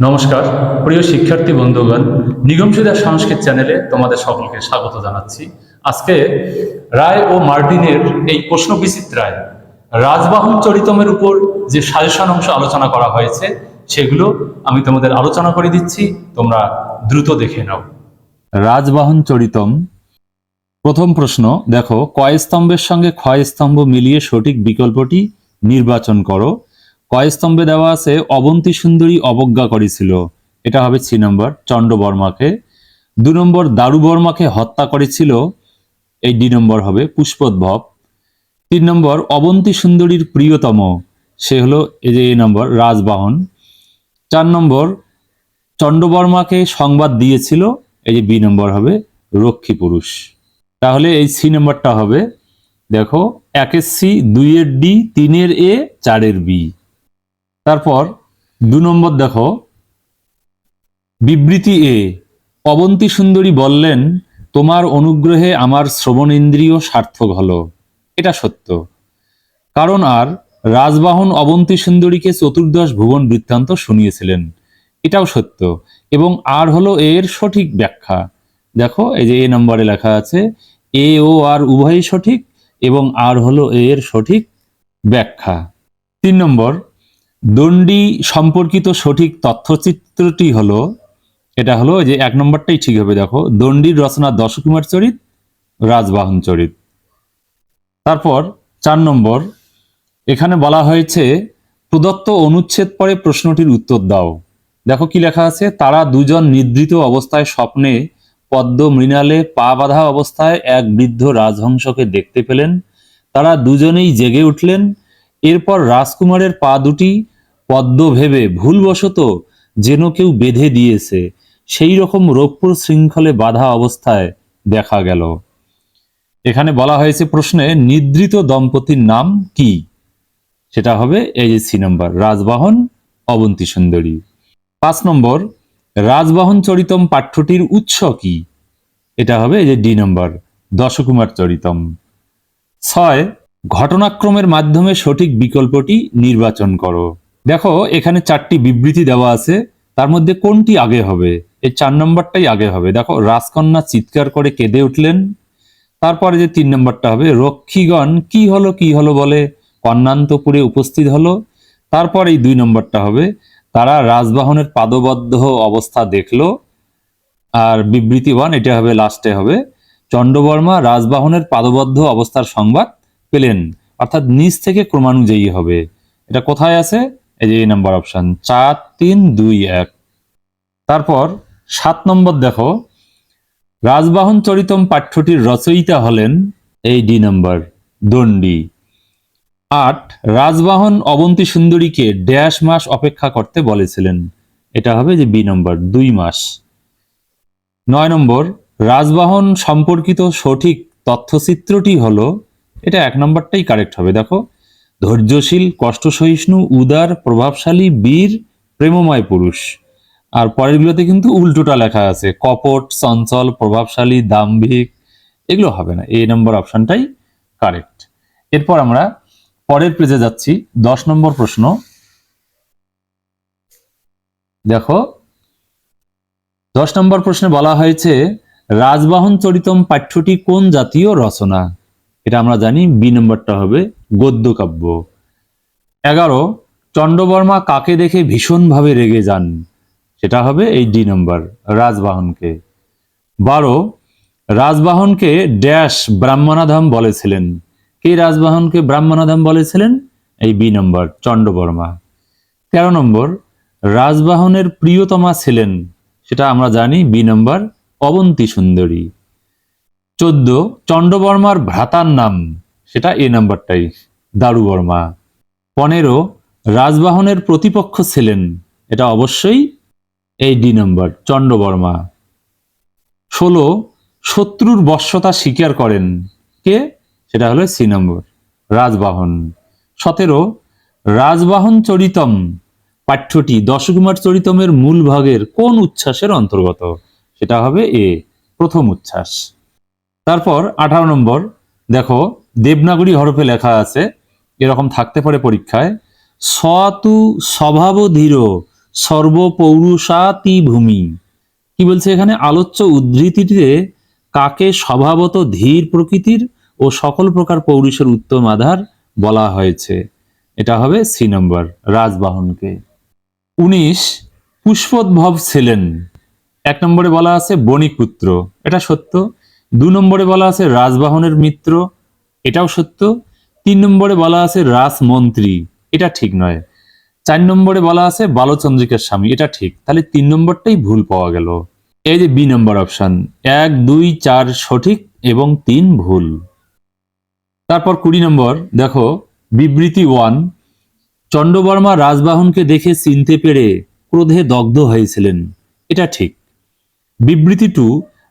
নমস্কার, প্রিয় শিক্ষার্থী বন্ধুগণ নিগমসুদা সংস্কৃত চ্যানেলে তোমাদের সকলকে স্বাগত জানাচ্ছি। আজকে রায় ও মার্টিনের এই প্রশ্ন বিচিত্রায় রাজবাহন চরিতমের উপর যে সাজেশন অংশ আলোচনা করা হয়েছে, সেগুলো আমি তোমাদের আলোচনা করে দিচ্ছি, তোমরা দ্রুত দেখে নাও। রাজবাহন চরিতম, প্রথম প্রশ্ন, দেখো, কয় স্তম্ভের সঙ্গে ক্ষয় স্তম্ভ মিলিয়ে সঠিক বিকল্পটি নির্বাচন করো। স্তম্ভে দেওয়া আছে অবন্তী সুন্দরী অবজ্ঞা করেছিল। এটা হবে সি নম্বর চণ্ডবর্মাকে দু নম্বর, দারুবর্মাকে হত্যা করেছিল। এই ডি নম্বর হবে পুষ্পোদ্ভব। তিন নম্বর, অবন্তী সুন্দরীর প্রিয়তম। সে হলো এই যে এ নম্বর, রাজবাহন। চার নম্বর চণ্ডবর্মাকে সংবাদ দিয়েছিল। এই যে বি নম্বর হবে রক্ষী পুরুষ। তাহলে এই সি নম্বরটা হবে, দেখো একের সি দুইয়ের ডি তিনের এ চারের বি। তারপর দু নম্বর দেখো, বিবৃতি এ, অবন্তী সুন্দরী বললেন, তোমার অনুগ্রহে আমার শ্রবণ ইন্দ্রিয় সার্থক হলো। এটা সত্য। কারণ আর রাজবাহন অবন্তী সুন্দরীকে চতুর্দশ ভুবন বৃত্তান্ত শুনিয়েছিলেন। এটাও সত্য। এবং আর হলো এর সঠিক ব্যাখ্যা। দেখো, এই যে এ নম্বরে লেখা আছে, এ, ও, আর উভয়ই সঠিক এবং আর হলো এর সঠিক ব্যাখ্যা। তিন নম্বর দণ্ডী সম্পর্কিত সঠিক তথ্যচিত্রটি হলো, এটা হলো যে এক নম্বরটাই ঠিক হবে, দেখো। দণ্ডির রচনা দশকুমার চরিত, রাজবাহন চরিত। তারপর চার নম্বর, এখানে বলা হয়েছে, প্রদত্ত অনুচ্ছেদ পরে প্রশ্নটির উত্তর দাও। দেখো কি লেখা আছে, তারা দুজন নিদ্রিত অবস্থায় স্বপ্নে পদ্ম মৃণালে পা বাঁধা অবস্থায় এক বৃদ্ধ রাজহংসকে দেখতে পেলেন। তারা দুজনেই জেগে উঠলেন। এরপর রাজকুমারের পা দুটি পদ্ম ভেবে ভুলবশত যেন কেউ বেঁধে দিয়েছে, সেই রকম রৌপ্য শৃঙ্খলে বাধা অবস্থায় দেখা গেল। এখানে বলা হয়েছে প্রশ্নে নিদ্রিত দম্পতির নাম কি? সেটা হবে এই যে সি নম্বর রাজবাহন, অবন্তী সুন্দরী। পাঁচ নম্বর, রাজবাহন চরিতম পাঠ্যটির উৎস কি? এটা হবে এই যে ডি নম্বর দশকুমার চরিতম। ছয়, ঘটনাক্রমের মাধ্যমে সঠিক বিকল্পটি নির্বাচন করো। দেখো, এখানে চারটি বিবৃতি দেওয়া আছে। তার মধ্যে কোনটি আগে হবে? এই চার নম্বরটাই আগে হবে। দেখো, রাজকন্যা চিৎকার করে কেঁদে উঠলেন। তারপরে যে তিন নম্বরটা হবে, রক্ষীগণ কি হলো কি হলো বলে কন্যান্তপুরে উপস্থিত হলো। তারপর এই দুই নম্বরটা হবে, তারা রাজবাহনের পাদবদ্ধ অবস্থা দেখল। আর বিবৃতি ওয়ান এটা হবে লাস্টে হবে চণ্ডবর্মা রাজবাহনের পাদবদ্ধ অবস্থার সংবাদ পেলেন। অর্থাৎ নিচ থেকে ক্রমানুযায়ী হবে। এটা কোথায় আছে? এই যে এই নাম্বার অপশন, চার, তিন, দুই, এক। তারপর সাত নম্বর দেখো, রাজবাহন চরিতম পাঠ্যটির রচয়িতা হলেন এই ডি নম্বর, দণ্ডী। আট, রাজবাহন অবন্তী সুন্দরীকে ড্যাশ মাস অপেক্ষা করতে বলেছিলেন। এটা হবে যে বি নম্বর, দুই মাস। নয় নম্বর, রাজবাহন সম্পর্কিত সঠিক তথ্যচিত্রটি হলো, এটা এক নম্বরটাই কারেক্ট হবে। দেখো ধৈর্যশীল কষ্ট সহিষ্ণু উদার, প্রভাবশালী, বীর, প্রেমময় পুরুষ। আর পরেরগুলোতে কিন্তু উল্টোটা লেখা আছে, কপট, চঞ্চল, প্রভাবশালী, দাম্ভিক, এগুলো হবে না, এই নম্বর অপশনটাই কারেক্ট এরপর আমরা পরের পেজে যাচ্ছি, দশ নম্বর প্রশ্ন। দেখো, দশ নম্বর প্রশ্নে বলা হয়েছে, রাজবাহন চরিতম পাঠ্যটি কোন জাতীয় রচনা? এটা আমরা জানি বি নম্বরটা হবে গদ্য কাব্য। এগারো চণ্ডবর্মা কাকে দেখে ভীষণভাবে রেগে যান? সেটা হবে এই ডি নম্বর, রাজবাহনকে। বারো, রাজবাহনকে ড্যাশ ব্রাহ্মণাধাম বলেছিলেন। কে রাজবাহনকে ব্রাহ্মণাধাম বলেছিলেন? এই বি নম্বর চণ্ডবর্মা তেরো নম্বর, রাজবাহনের প্রিয়তমা ছিলেন, সেটা আমরা জানি বি নম্বর, অবন্তী সুন্দরী। চোদ্দ চণ্ডবর্মার ভ্রাতার নাম, সেটা এ নম্বরটাই, দারুবর্মা। পনেরো, রাজবাহনের প্রতিপক্ষ ছিলেন, এটা অবশ্যই এই ডি নম্বর চণ্ডবর্মা ষোলো, শত্রুর বশ্যতা স্বীকার করেন, কে? সেটা হলো সি নম্বর, রাজবাহন। সতেরো, রাজবাহন চরিতম, পাঠ্যটি দশকুমার চরিতমের মূল ভাগের কোন উচ্ছ্বাসের অন্তর্গত? সেটা হবে এ, প্রথম উচ্ছ্বাস। তারপর আঠারো নম্বর, দেখো, দেবনাগরী হরফে লেখা আছে, এরকম থাকতে পারে পরীক্ষায় সতু স্বভাব ধীর সর্বপৌরুষাতি ভূমি। কি বলছে এখানে? আলোচ্য উদ্ধৃতিতে কাকে স্বভাবত ধীর প্রকৃতির ও সকল প্রকার পৌরুষের উত্তম আধার বলা হয়েছে? এটা হবে সি নম্বর, রাজবাহনকে। উনিশ, পুষ্পোদ্ভব ছিলেন। এক নম্বরে বলা আছে বণিকপুত্র এটা সত্য? দু নম্বরে বলা আছে রাজবাহনের মিত্র, এটাও সত্য। তিন নম্বরে বলা আছে রাজমন্ত্রী, এটা ঠিক নয়। চার নম্বরে বলা আছে বালচন্দ্রিকার স্বামী, এটা ঠিক। তাহলে তিন নম্বরটাই ভুল পাওয়া গেল। এই যে বি নম্বর অপশন, এক, দুই, চার সঠিক এবং তিন ভুল। তারপর কুড়ি নম্বর, দেখো, বিবৃতি ওয়ান চন্ডবর্মা রাজবাহনকে দেখে চিনতে পেরে ক্রোধে দগ্ধ হয়েছিলেন, এটা ঠিক। বিবৃতি টু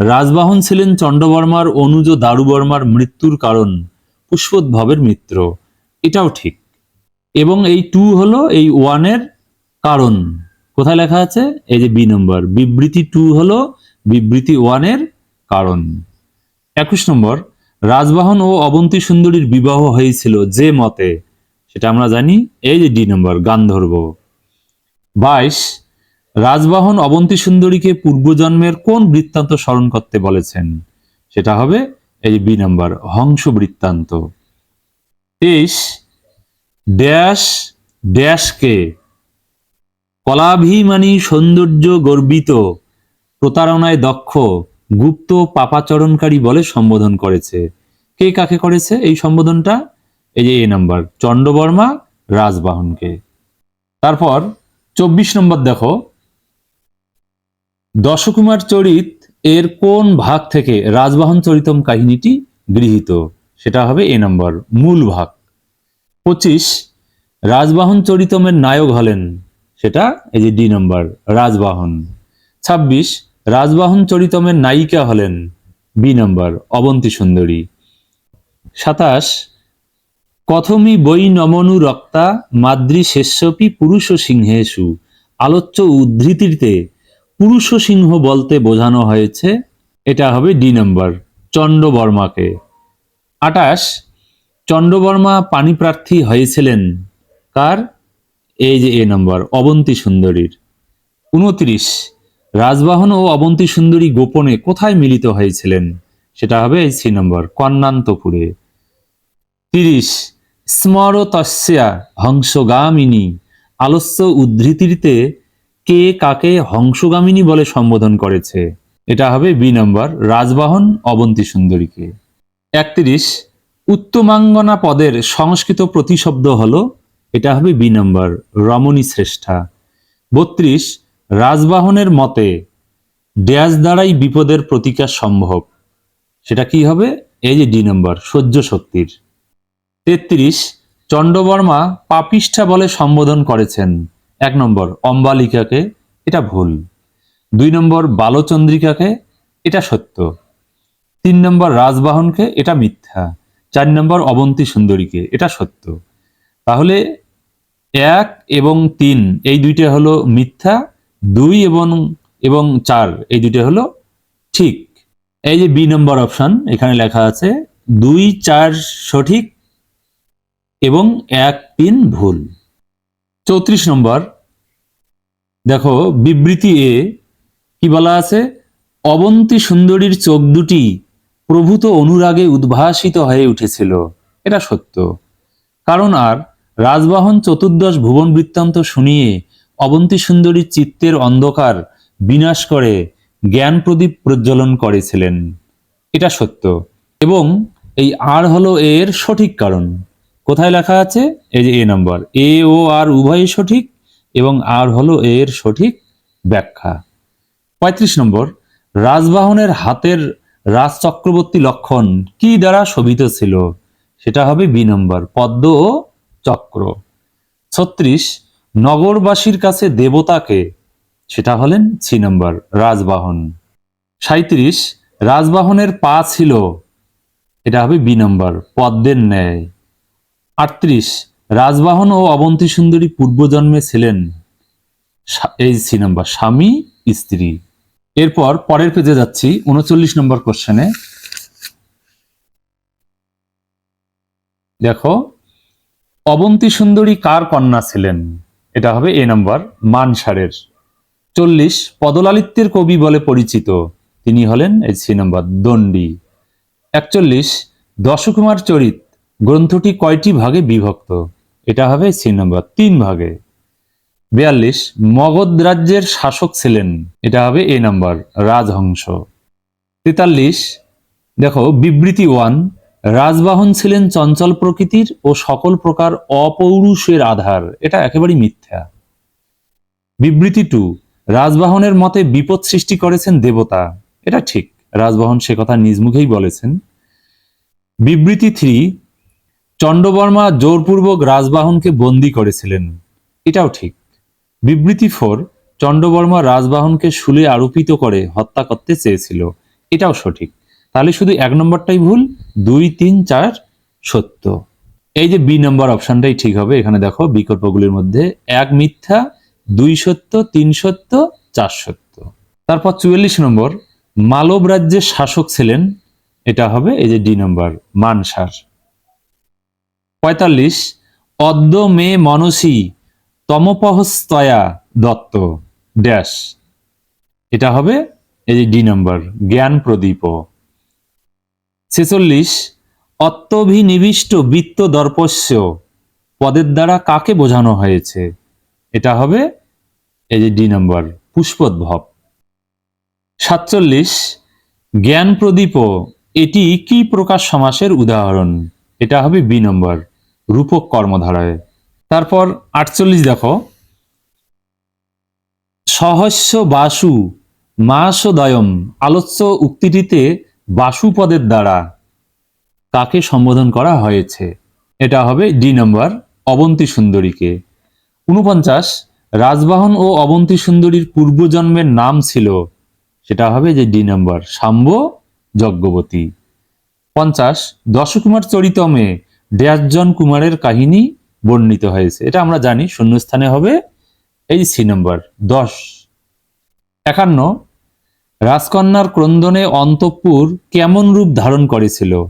রাজবাহন ছিলেন চন্ডবর্মার অনুজ দারুবর্মার মৃত্যুর কারণ, পুষ্পোদ্ভবের মিত্র। এটাও ঠিক। এবং এই টু হলো এই ওয়ানের কারণ। কোথায় লেখা আছে? এই যে বি নম্বর। বিবৃতি টু হলো বিবৃতি ওয়ানের কারণ। একুশ নম্বর। রাজবাহন ও অবন্তী সুন্দরীর বিবাহ হয়েছিল যে মতে, সেটা আমরা জানি, এই যে ডি নম্বর, গান্ধর্ব। বাইশ। রাজবাহন অবন্তী সুন্দরীকে পূর্বজন্মের কোন বৃত্তান্ত স্মরণ করতে বলেছেন? সেটা হবে এই বি নম্বর, হংস বৃত্তান্ত। তেইশ, ড্যাশ, ড্যাশকে কলাভিমানী সৌন্দর্য গর্বিত, প্রতারণায় দক্ষ, গুপ্ত পাপাচরণকারী বলে সম্বোধন করেছে। কে কাকে করেছে এই সম্বোধনটা? এই যে এ নাম্বার চন্ডবর্মা রাজবাহনকে। তারপর চব্বিশ নম্বর দেখো দশকুমার চরিত এর কোন ভাগ থেকে রাজবাহন চরিতম কাহিনীটি গৃহীত? সেটা হবে এ নম্বর, মূল ভাগ। পঁচিশ, রাজবাহন চরিতমের নায়ক হলেন, সেটা এই যে ডি নম্বর, রাজবাহন। ছাব্বিশ, রাজবাহন চরিতমের নায়িকা হলেন, বি নম্বর, অবন্তী সুন্দরী। সাতাশ, কথমি বই নমনু রক্তা মাদ্রি শেষ্যপি পুরুষ সিংহেশু, আলোচ্য উদ্ধৃতিতে পুরুষ সিংহ বলতে বোঝানো হয়েছে, এটা হবে ডি নম্বর চণ্ডবর্মাকে আটাশ চণ্ডবর্মা পানিপ্রার্থী হয়েছিলেন কার? এই যে এ নম্বর, অবন্তী সুন্দরীর। উনত্রিশ, রাজবাহন ও অবন্তী সুন্দরী গোপনে কোথায় মিলিত হয়েছিলেন? সেটা হবে এই সি নম্বর কন্যান্তপুরে তিরিশ স্মর তস্যা হংসগামিনী, আলস্য উদ্ধৃতিতে কে কাকে হংসগামিনী বলে সম্বোধন করেছে? এটা হবে বি নম্বর, রাজবাহন অবন্তী সুন্দরীকে। একত্রিশ, উত্তমাঙ্গনা পদের সংস্কৃত প্রতিশব্দ হলো, এটা হবে বি নম্বর, রমণী শ্রেষ্ঠা। বত্রিশ, রাজবাহনের মতে, ড্যাশ দ্বারাই বিপদের প্রতিকার সম্ভব। সেটা কি হবে? এই যে ডি নম্বর, সহ্য শক্তির। তেত্রিশ চণ্ডবর্মা পাপিষ্ঠা বলে সম্বোধন করেছেন। এক নম্বর, অম্বালিকাকে এটা ভুল। দুই নম্বর, বালচন্দ্রিকাকে এটা সত্য। তিন নম্বর, রাজবাহনকে এটা মিথ্যা। চার নম্বর, অবন্তী সুন্দরীকে এটা সত্য। তাহলে এক এবং তিন, এই দুইটা হলো মিথ্যা, দুই এবং এবং চার, এই দুইটা হলো ঠিক। এই যে বি নম্বর অপশন, এখানে লেখা আছে, দুই, চার সঠিক এবং এক, তিন ভুল। চৌত্রিশ নম্বর। দেখো, বিবৃতি এ কি বলা আছে? অবন্তী সুন্দরীর চোখ দুটি প্রভূত অনুরাগে উদ্ভাসিত হয়ে উঠেছিল। এটা সত্য। কারণ আর রাজবাহন চতুর্দশ ভুবন বৃত্তান্ত শুনিয়ে অবন্তী সুন্দরীর চিত্তের অন্ধকার বিনাশ করে জ্ঞান প্রদীপ প্রজ্বলন করেছিলেন। এটা সত্য। এবং এই আর হলো এর সঠিক কারণ। কোথায় লেখা আছে? এই যে এ নম্বর। এ, ও, আর উভয়ই সঠিক এবং আর হলো এর সঠিক ব্যাখ্যা। পঁয়ত্রিশ নম্বর। রাজবাহনের হাতের রাজ চক্রবর্তী লক্ষণ কি দ্বারা শোভিত ছিল? সেটা হবে বি নম্বর, পদ্ম ও চক্র। ছত্রিশ, নগরবাসীর কাছে দেবতাকে, সেটা হলেন সি নম্বর, রাজবাহন। সাঁত্রিশ রাজবাহনের পা ছিল, এটা হবে বি নম্বর, পদ্মের ন্যায়। আটত্রিশ, রাজবাহন ও অবন্তী সুন্দরী পূর্বজন্মে ছিলেন এই সি নম্বর স্বামী, স্ত্রী। এরপর পরের পেজে যাচ্ছি, উনচল্লিশ নম্বর কোশ্চেনে দেখো, অবন্তী সুন্দরী কার কন্যা ছিলেন? এটা হবে এ নম্বর মানসারের। চল্লিশ, পদলালিত্যের কবি বলে পরিচিত। তিনি হলেন এই সি নম্বর দণ্ডী। একচল্লিশ, দশকুমার চরিত। গ্রন্থটি কয়টি ভাগে বিভক্ত? এটা হবে সি নম্বর, তিন ভাগে। বিয়াল্লিশ, মগধ রাজ্যের শাসক ছিলেন। এটা হবে এ নম্বর, রাজহংস। তেতাল্লিশ, দেখো, বিবৃতি ওয়ান, রাজবাহন ছিলেন চঞ্চল প্রকৃতির ও সকল প্রকার অপৌরুষের আধার। এটা একেবারেই মিথ্যা। বিবৃতি টু, রাজবাহনের মতে বিপদ সৃষ্টি করেছেন দেবতা। এটা ঠিক, রাজবাহন সে কথা নিজ মুখেই বলেছেন। বিবৃতি থ্রি চণ্ডবর্মা জোরপূর্বক রাজবাহনকে বন্দী করেছিলেন। এটাও ঠিক। বিবৃতি ফোর চণ্ডবর্মা রাজবাহনকে শুলে আরোপিত করে হত্যা করতে চেয়েছিল। এটাও সঠিক। তাহলে শুধু এক নম্বরটাই ভুল, দুই, তিন, চার, সত্য। এই যে বি নম্বর অপশনটাই ঠিক হবে। এখানে দেখো, বিকল্পগুলির মধ্যে এক মিথ্যা, দুই সত্য, তিন সত্য, চার সত্য। তারপর চুয়াল্লিশ নম্বর, মালব রাজ্যের শাসক ছিলেন। এটা হবে এই যে ডি নম্বর, মানসার। পঁয়তাল্লিশ অদ্য মে মনসী, তমপহস্তয়া দত্ত, ড্যাশ। এটা হবে এই যে ডি নম্বর, জ্ঞান প্রদীপ। ছেচল্লিশ, অত্যভিনিবিষ্ট বৃত্ত দর্পস্য, পদের দ্বারা কাকে বোঝানো হয়েছে? এটা হবে এই যে ডি নম্বর, পুষ্পোদ্ভব। সাতচল্লিশ, জ্ঞান প্রদীপ, এটি কি প্রকাশ সমাসের উদাহরণ? এটা হবে বি নম্বর রূপক কর্মধারায়। তারপর আটচল্লিশ দেখো। সহস্য বাসু মাসদয়ম আলোচ্য উক্তিটিতে বাসু পদের দ্বারা কাকে সম্বোধন করা হয়েছে? এটা হবে ডি নম্বর অবন্তী সুন্দরীকে উনপঞ্চাশ রাজবাহন ও অবন্তী সুন্দরীর পূর্বজন্মের নাম ছিল, সেটা হবে যে ডি নম্বর সাম্ব যজ্ঞবতী। পঞ্চাশ, দশকুমার চরিতমে ড্যাশজন কুমারের কাহিনী বর্ণিত হয়েছে। এটা আমরা জানি, শূন্যস্থানে হবে এই সি নম্বর দশ। একান্ন, রাজকন্যার ক্রন্দনে অন্তঃপুর কেমন রূপ ধারণ করেছিল?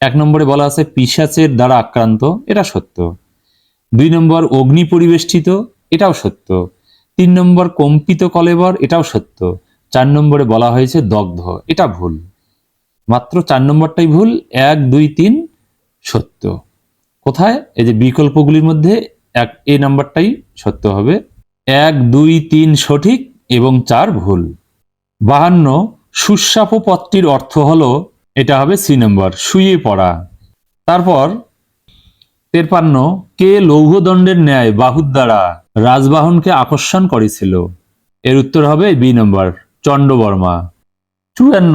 এক নম্বরে বলা আছে পিসাচের দ্বারা আক্রান্ত, এটা সত্য। দুই নম্বর, অগ্নি পরিবেষ্টিত, এটাও সত্য। তিন নম্বর, কম্পিত কলেবর, এটাও সত্য। চার নম্বরে বলা হয়েছে, দগ্ধ, এটা ভুল। মাত্র চার নম্বরটাই ভুল, এক, দুই, তিন সত্য। কোথায়? এই যে বিকল্পগুলির মধ্যে এক, এ নাম্বারটাই সত্য হবে। এক, দুই, তিন সঠিক এবং চার ভুল। বাহান্ন, সুস্বাপ পদটির অর্থ হলো, এটা হবে সি নম্বর, শুয়ে পড়া। তারপর, তেরপান্ন, কে লৌহদণ্ডের ন্যায় বাহুর দ্বারা রাজবাহনকে আকর্ষণ করেছিল? এর উত্তর হবে বি নম্বর চণ্ডবর্মা চুয়ান্ন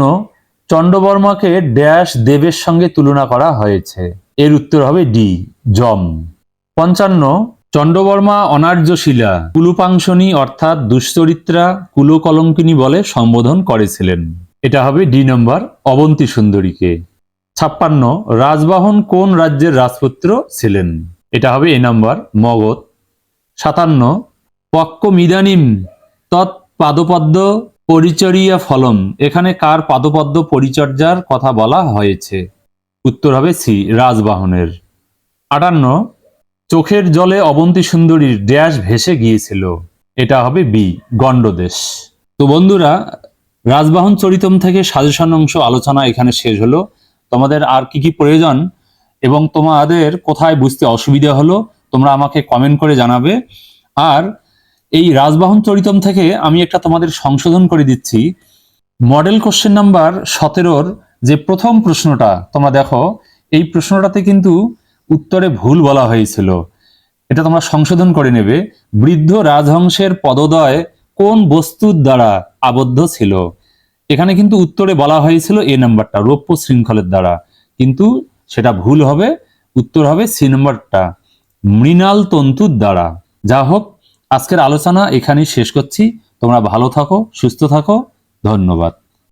চণ্ডবর্মাকে ড্যাশ দেবের সঙ্গে তুলনা করা হয়েছে। এর উত্তর হবে ডি, জম। পঞ্চান্ন চণ্ডবর্মা অনার্যশিলা, কুলুপাংশনী অর্থাৎ দুশ্চরিত্রা কুলকলঙ্কিনী বলে সম্বোধন করেছিলেন। এটা হবে ডি নম্বর, অবন্তী সুন্দরীকে। ছাপ্পান্ন, রাজবাহন কোন রাজ্যের রাজপুত্র ছিলেন? এটা হবে এ নম্বর, মগধ। সাতান্ন পক্ক মিদানিম তৎ পাদপদ্ম পরিচর্যা ফলম। এখানে কার পাদপদ্ম পরিচর্যার কথা বলা হয়েছে? উত্তর হবে সি, রাজবাহনের। আটান্ন, চোখের জলে অবন্তী সুন্দরীর ড্যাশ ভেসে গিয়েছিল। এটা হবে বি, গণ্ডদেশ। তো বন্ধুরা, রাজবাহন চরিতম থেকে সাজেশন অংশ আলোচনা এখানে শেষ হলো। তোমাদের আর কি কি প্রয়োজন এবং তোমাদের কোথায় বুঝতে অসুবিধা হলো, তোমরা আমাকে কমেন্ট করে জানাবে। আর এই রাজবাহন চরিতম থেকে আমি একটা তোমাদের সংশোধন করে দিচ্ছি। মডেল কোশ্চেন নাম্বার সতেরোর যে প্রথম প্রশ্নটা তোমরা দেখো, এই প্রশ্নটাতে কিন্তু উত্তরে ভুল বলা হয়েছিল। এটা তোমরা সংশোধন করে নেবে, বৃদ্ধ রাজহংসের পদদয় কোন বস্তুর দ্বারা আবদ্ধ ছিল? এখানে কিন্তু উত্তরে বলা হয়েছিল এ নাম্বারটা, রৌপ্য শৃঙ্খলের দ্বারা। কিন্তু সেটা ভুল হবে, উত্তর হবে সি নাম্বারটা, মৃণাল তন্তুর দ্বারা। যা হোক, আজকের আলোচনা এখানেই শেষ করছি। তোমরা ভালো থাকো, সুস্থ থাকো, ধন্যবাদ।